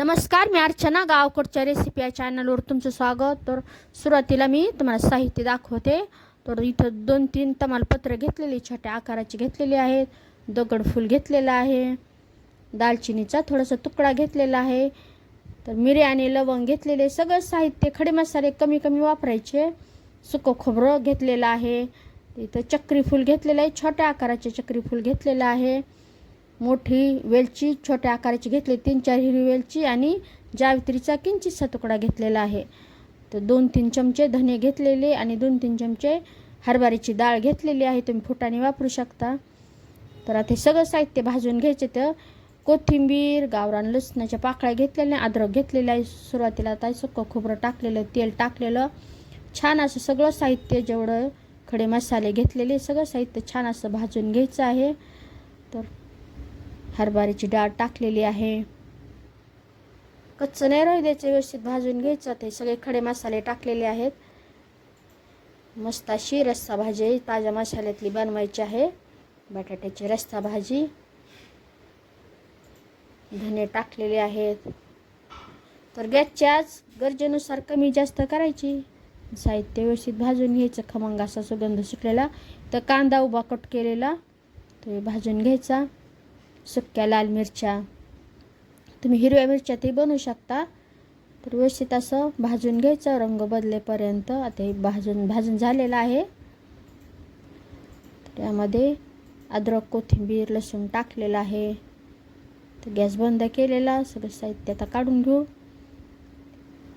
नमस्कार मी अर्चना गावकडच्या रेसिपी या चॅनलवर तुमचं स्वागत. तर सुरुवातीला मी तुम्हाला साहित्य दाखवते. तर इथं दोन तीन तमालपत्र घेतलेली छोट्या आकाराची घेतलेली आहेत. दगडफूल घेतलेलं आहे. दालचिनीचा थोडासा तुकडा घेतलेला आहे. तर मिरे आणि लवंग घेतलेले सगळं साहित्य खडे मसाले कमी कमी वापरायचे. सुकं खोबरं घेतलेलं आहे. इथं चक्रीफूल घेतलेलं आहे छोट्या आकाराचे चक्रीफूल घेतलेलं आहे. मोठी वेलची छोट्या आकाराची घेतली तीन चार हिरवी वेलची आणि जावित्रीचा किंचितसा तुकडा घेतलेला आहे. तर दोन तीन चमचे धने घेतलेले आणि दोन तीन चमचे हरभऱ्याची डाळ घेतलेली आहे तुम्ही फुटाने वापरू शकता. तर आता हे सगळं साहित्य भाजून घ्यायचे तर कोथिंबीर गावरान लसणाच्या पाकळ्या घेतलेल्या अद्रक घेतलेलं आहे. सुरुवातीला आता सुक्क खोबरं टाकलेलं तेल टाकलेलं. छान असं सगळं साहित्य जेवढं खडे मसाले घेतलेले सगळं साहित्य छान असं भाजून घ्यायचं आहे. तर हरभऱ्याची डाळ टाकलेली आहे. कच्चं नाही राहू द्यायचं व्यवस्थित भाजून घ्यायचं. ते सगळे खडे मसाले टाकलेले आहेत. मस्त अशी रस्सा भाजी ताज्या मसाल्यातली बनवायची आहे. बटाट्याची रस्सा भाजी. धने टाकलेले आहेत. तर गॅसच्याच गरजेनुसार कमी जास्त करायची. साहित्य व्यवस्थित भाजून घ्यायचं. खमंग असा सुगंध सुटलेला. तर कांदा उभा कट केलेला. तो भाजून घ्यायचा. सुक्या लाल मिरच्या. तुम्ही हिरव्या मिरच्या ते बनवू शकता. तर व्यवस्थित असं भाजून घ्यायचं रंग बदलेपर्यंत. आता हे भाजून भाजून झालेलं आहे. त्यामध्ये अद्रक कोथिंबीर लसूण टाकलेलं आहे. तर गॅस बंद केलेला सगळं साहित्य आता काढून घेऊ.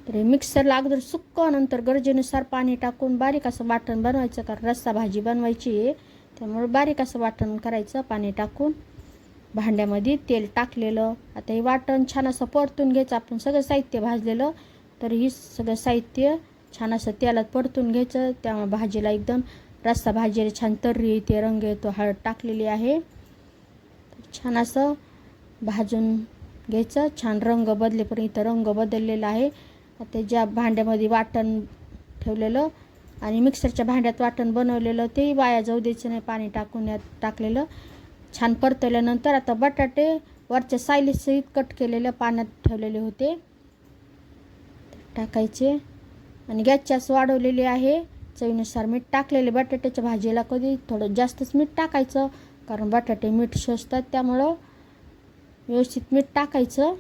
तर हे मिक्सरला अगोदर सुक्क नंतर गरजेनुसार पाणी टाकून बारीक असं वाटण बनवायचं कारण रस्सा भाजी बनवायची आहे. त्यामुळे बारीक असं वाटण करायचं पाणी टाकून. भांड्यामध्ये तेल टाकलेलं. आता हे वाटण छान असं परतून घ्यायचं. आपण सगळं साहित्य भाजलेलं. तर ही सगळं साहित्य छान असं तेलात परतून घ्यायचं. त्यामुळे भाजीला एकदम रस्सा भाजीला छान तर्री येते रंग येतो हळद टाकलेली आहे. छान असं भाजून घ्यायचं. छान रंग बदलेपर्यंत इथं रंग बदललेला आहे. आता ज्या भांड्यामध्ये वाटण ठेवलेलं आणि मिक्सरच्या भांड्यात वाटण बनवलेलं तेही वाया जाऊ द्यायचं नाही. पाणी टाकून यात टाकलेलं. छान परतवल्यानंतर आता बटाटे वरच्या सायलीसहित कट केलेल्या पाण्यात ठेवलेले होते. टाकायचे. आणि गॅसच्यास वाढवलेली आहे. चवीनुसार मीठ टाकलेले बटाट्याच्या भाजीला कधी थोडं जास्तच मीठ टाकायचं कारण बटाटे मीठ शोषतात त्यामुळं व्यवस्थित मीठ टाकायचं.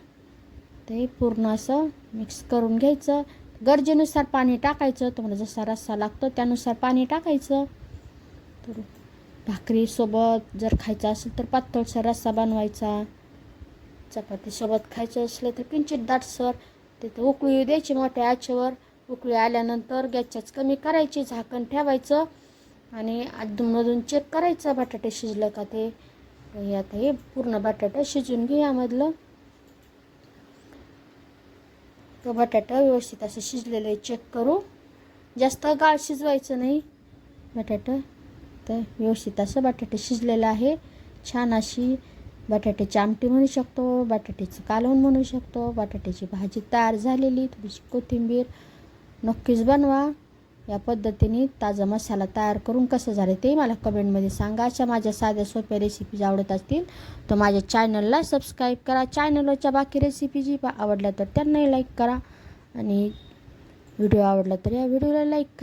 ते पूर्ण असं मिक्स करून घ्यायचं. गरजेनुसार पाणी टाकायचं. तुम्हाला जसा रस्सा लागतो त्यानुसार पाणी टाकायचं. तर भाकरीसोबत जर खायचं असेल तर पातळसा रस्सा बनवायचा. चपातीसोबत खायचं असलं तर किंचित दाटसर तिथं उकळी द्यायची मोठ्या आचेवर. उकळी आल्यानंतर गॅसच्याच कमी करायची झाकण ठेवायचं आणि अधूनमधून चेक करायचं बटाटे शिजलं का ते. आता हे पूर्ण बटाटा शिजून घे यामधलं. तो बटाटा व्यवस्थित असं शिजलेलं आहे चेक करू. जास्त गाळ शिजवायचं नाही बटाटा. तर व्यवस्थित असं बटाटे शिजलेलं आहे. छान अशी बटाट्याची आमटी म्हणू शकतो बटाट्याचं कालवण म्हणू शकतो बटाट्याची भाजी तयार झालेली थोडीशी कोथिंबीर. नक्कीच बनवा. या पद्धतीने ताजा मसाला तयार करून कसं झालं ते मला कमेंटमध्ये सांगा. अशा माझ्या साध्या सोप्या रेसिपीज आवडत असतील तर माझ्या चॅनलला सबस्क्राईब करा. चॅनलवरच्या बाकी रेसिपी जी आवडल्या तर त्यांनाही लाईक करा. आणि व्हिडिओ आवडला तर या व्हिडिओला लाईक करा.